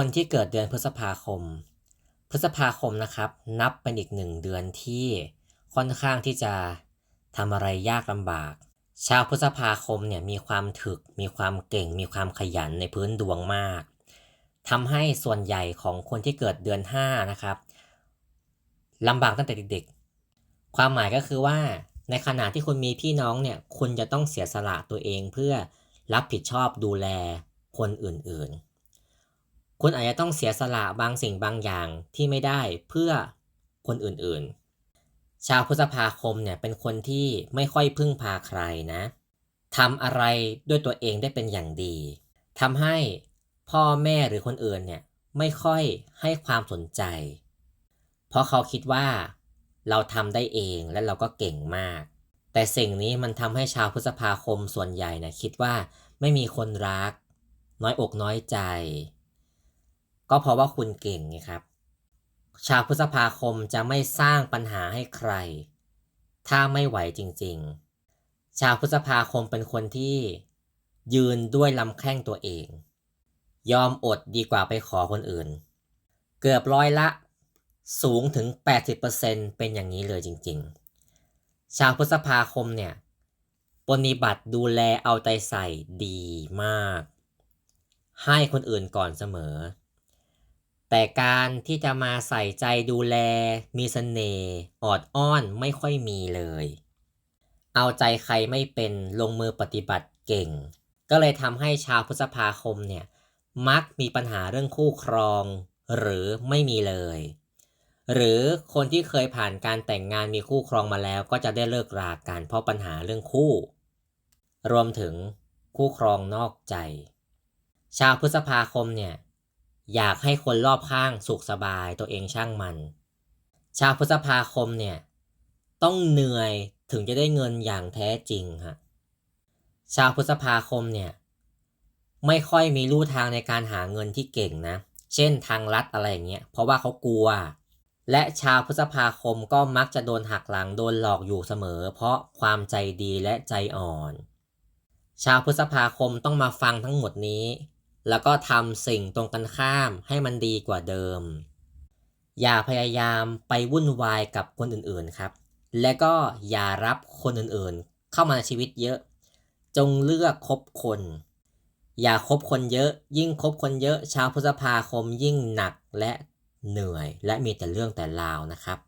คนที่เกิดเดือนพฤษภาคม พฤษภาคมนะครับ นับเป็นอีกหนึ่งเดือนที่ค่อนข้างที่จะทำอะไรยากลำบาก ชาวพฤษภาคมเนี่ยมีความถึก มีความเก่ง มีความขยันในพื้นดวงมากทำให้ส่วนใหญ่ของคนที่เกิดเดือน 5 นะครับลำบากตั้งแต่เด็กๆ ความหมายก็คือว่าในขณะที่คุณมีพี่น้องเนี่ยคุณจะต้องเสียสละตัวเองเพื่อรับผิดชอบดูแลคนอื่นๆ คุณอาจจะต้องเสียสละบางสิ่งบางอย่างที่ไม่ได้เพื่อคนอื่นๆ ชาวพฤษภาคมเนี่ยเป็นคนที่ไม่ค่อยพึ่งพาใครนะทำอะไรด้วยตัวเองได้เป็นอย่างดีทำให้พ่อแม่หรือคนอื่นเนี่ยไม่ค่อยให้ความสนใจ เพราะเขาคิดว่าเราทำได้เองและเราก็เก่งมาก แต่สิ่งนี้มันทำให้ชาวพฤษภาคมส่วนใหญ่นะคิดว่าไม่มีคนรัก น้อยอกน้อยใจ ก็เพราะว่าคุณเก่งไงครับ ชาวพฤษภาคมจะไม่สร้างปัญหาให้ใคร ถ้าไม่ไหวจริงๆ ชาวพฤษภาคมเป็นคนที่ยืนด้วยลำแข้งตัวเอง ยอมอดดีกว่าไปขอคนอื่น เกือบร้อยละสูงถึง 80%เป็นอย่างนี้เลยจริงๆ ชาวพฤษภาคมเนี่ยปฏิบัติดูแลเอาใจใส่ดีมาก ให้คนอื่นก่อนเสมอ แต่การที่จะมาใส่ใจดูแล มีสเสน่ห์ออดอ้อนไม่ค่อยมีเลย เอาใจใครไม่เป็นลงมือปฏิบัติเก่ง ก็เลยทำให้ชาวพฤษภาคมเนี่ย มักมีปัญหาเรื่องคู่ครอง หรือไม่มีเลย หรือคนที่เคยผ่านการแต่งงานมีคู่ครองมาแล้ว ก็จะได้เลิกรากันเพราะปัญหาเรื่องคู่ รวมถึงคู่ครองนอกใจ ชาวพฤษภาคมเนี่ย อยากให้คนรอบข้างสุขสบายตัวเองช่างมัน ชาวพฤษภาคมเนี่ย ต้องเหนื่อยถึงจะได้เงินอย่างแท้จริงฮะชาวพฤษภาคมเนี่ย ไม่ค่อยมีลู่ทางในการหาเงินที่เก่งนะ เช่นทางลัดอะไรอย่างเงี้ยเพราะว่าเขากลัว และชาวพฤษภาคมก็มักจะโดนหักหลังโดนหลอกอยู่เสมอ เพราะความใจดีและใจอ่อน ชาวพฤษภาคมต้องมาฟังทั้งหมดนี้ แล้วก็ทำสิ่งตรงกันข้ามให้มันดีกว่าเดิม อย่าพยายามไปวุ่นวายกับคนอื่นๆครับ และก็อย่ารับคนอื่นๆ เข้ามาในชีวิตเยอะ จงเลือกคบคน อย่าคบคนเยอะ ยิ่งคบคนเยอะ ชาวพฤษภาคมยิ่งหนักและเหนื่อย และมีแต่เรื่องแต่ราวนะครับ